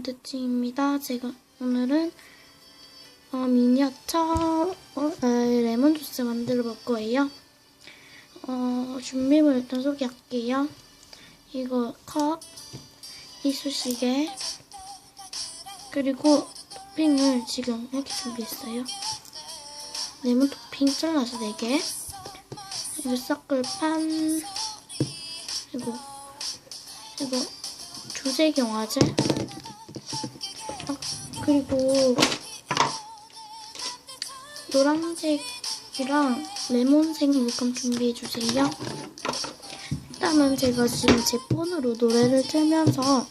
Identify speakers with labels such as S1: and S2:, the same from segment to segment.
S1: 몬트칭입니다. 제가 오늘은 어, 미니어처 어, 아, 레몬 주스 만들어 볼 거예요. 어, 준비물 일단 소개할게요. 이거 컵, 이쑤시개, 그리고 토핑을 지금 이렇게 준비했어요. 레몬 토핑 잘라서 4개, 그리고 섞을판, 그리고 이거 아, 그리고 노란색이랑 레몬색 물감 준비해 주세요. 일단은 제가 지금 제 폰으로 노래를 틀면서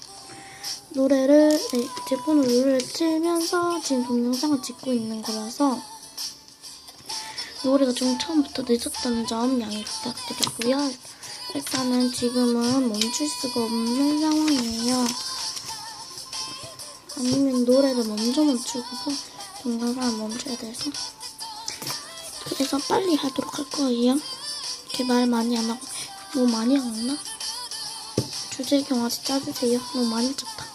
S1: 노래를 네, 제 폰으로 노래를 틀면서 지금 동영상을 찍고 있는 거라서 노래가 좀 처음부터 늦었다는 점 양해 부탁드리고요. 일단은 지금은 멈출 수가 없는 상황이에요. 아니면 노래를 먼저 멈추고 동영상을 멈춰야 돼서 그래서 빨리 하도록 할 거예요. 이렇게 말 많이 안 하고 너무 많이 안 나? 주제 경화지 짜주세요. 너무 많이 짰다.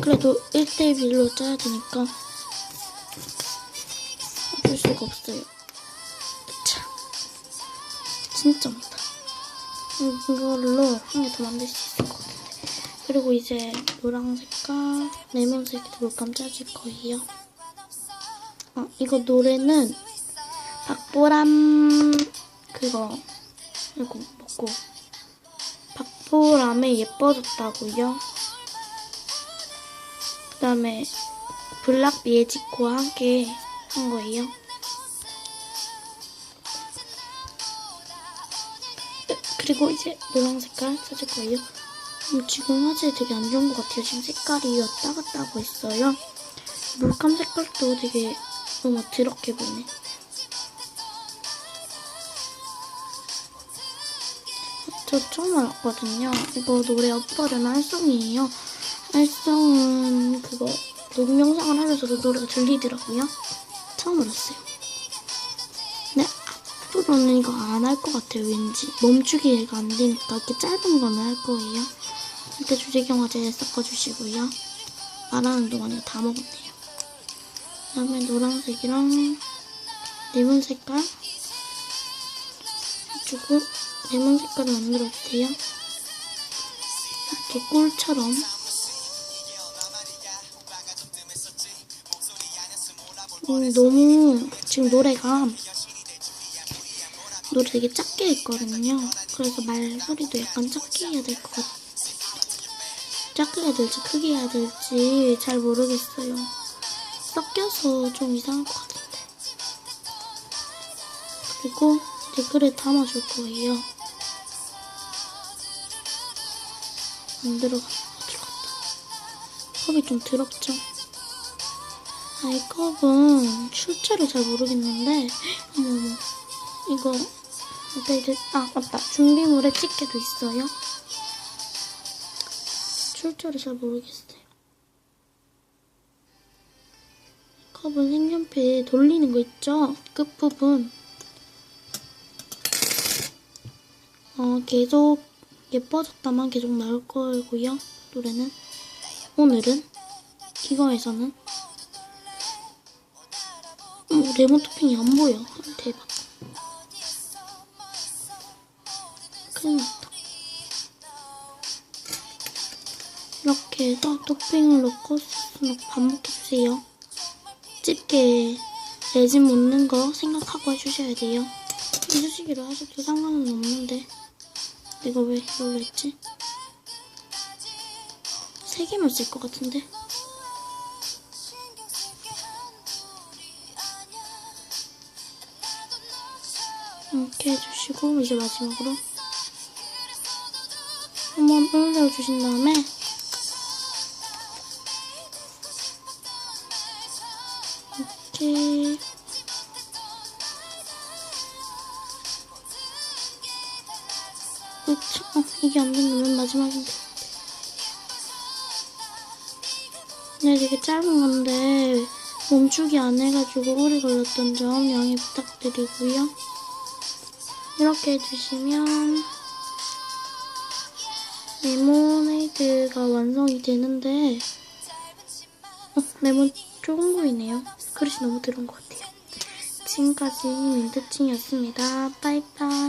S1: 그래도 1대1로 짜야 되니까 어쩔 수가 없어요. 참 진짜 많다. 이걸로 한 개 더 만들 수 있을 것 같은데. 그리고 이제 노란색과 레몬색도 물감 짜줄 거예요. 어, 이거 노래는 박보람 그거 이거 먹고 박보람의 예뻐졌다고요. 그 다음에 블락 미에지코와 함께 한 거예요. 그리고 이제 노란 색깔 찾을 거예요. 음, 지금 화질 되게 안 좋은 것 같아요. 지금 색깔이 왔다 갔다 하고 있어요. 물감 색깔도 되게 너무 더럽게 보네. 저 처음 알았거든요. 이거 노래 엎어른 알송이에요. 알송은 그거 녹음 영상을 하면서도 노래가 들리더라고요. 처음 알았어요. 네, 앞으로는 이거 안 할 것 같아요, 왠지. 멈추기가 안 되니까 이렇게 짧은 거는 할 거예요. 이렇게 주제경화제 섞어주시고요. 말하는 동안에 다 먹었네요. 그 다음에 노란색이랑 레몬 색깔 해주고 레몬 색깔을 만들어주세요. 이렇게 꿀처럼 음, 너무 지금 노래가 노래 되게 작게 했거든요. 그래서 말소리도 약간 작게 해야 될 것 같아요. 작게 해야 될지 크게 해야 될지 잘 모르겠어요. 섞여서 좀 이상할 것 같은데. 그리고 댓글에 담아줄 거예요. 안 들어가, 들어갔다. 컵이 좀 더럽죠? 아, 이 컵은 출처를 잘 모르겠는데, 어머머, 이거, 일단 이제, 아, 맞다. 준비물에 집게도 있어요. 출처를 잘 모르겠어요. 컵은 색연필 돌리는 거 있죠? 끝부분. 어, 계속 예뻐졌다만 계속 나올 거고요. 노래는. 오늘은 이거에서는 어, 레몬 토핑이 안 보여. 대박. 이렇게 해서 토핑을 넣고 반복해주세요. 집게 레진 묻는 거 생각하고 해주셔야 돼요. 이쑤시개로 하셔도 상관은 없는데 내가 왜 이걸로 했지? 세 개만 쓸 것 같은데 이렇게 해주시고 이제 마지막으로 한번 올려주신 다음에 이렇게 그쵸? 어, 이게 안맨 마지막인데. 네, 되게 짧은 건데 멈추기 안 해가지고 오래 걸렸던 점 양해 부탁드리고요. 이렇게 해주시면 레모네이드가 완성이 되는데 어, 레몬 조금 보이네요. 그릇이 너무 들어온 것 같아요. 지금까지 민트층이었습니다. 빠이빠이.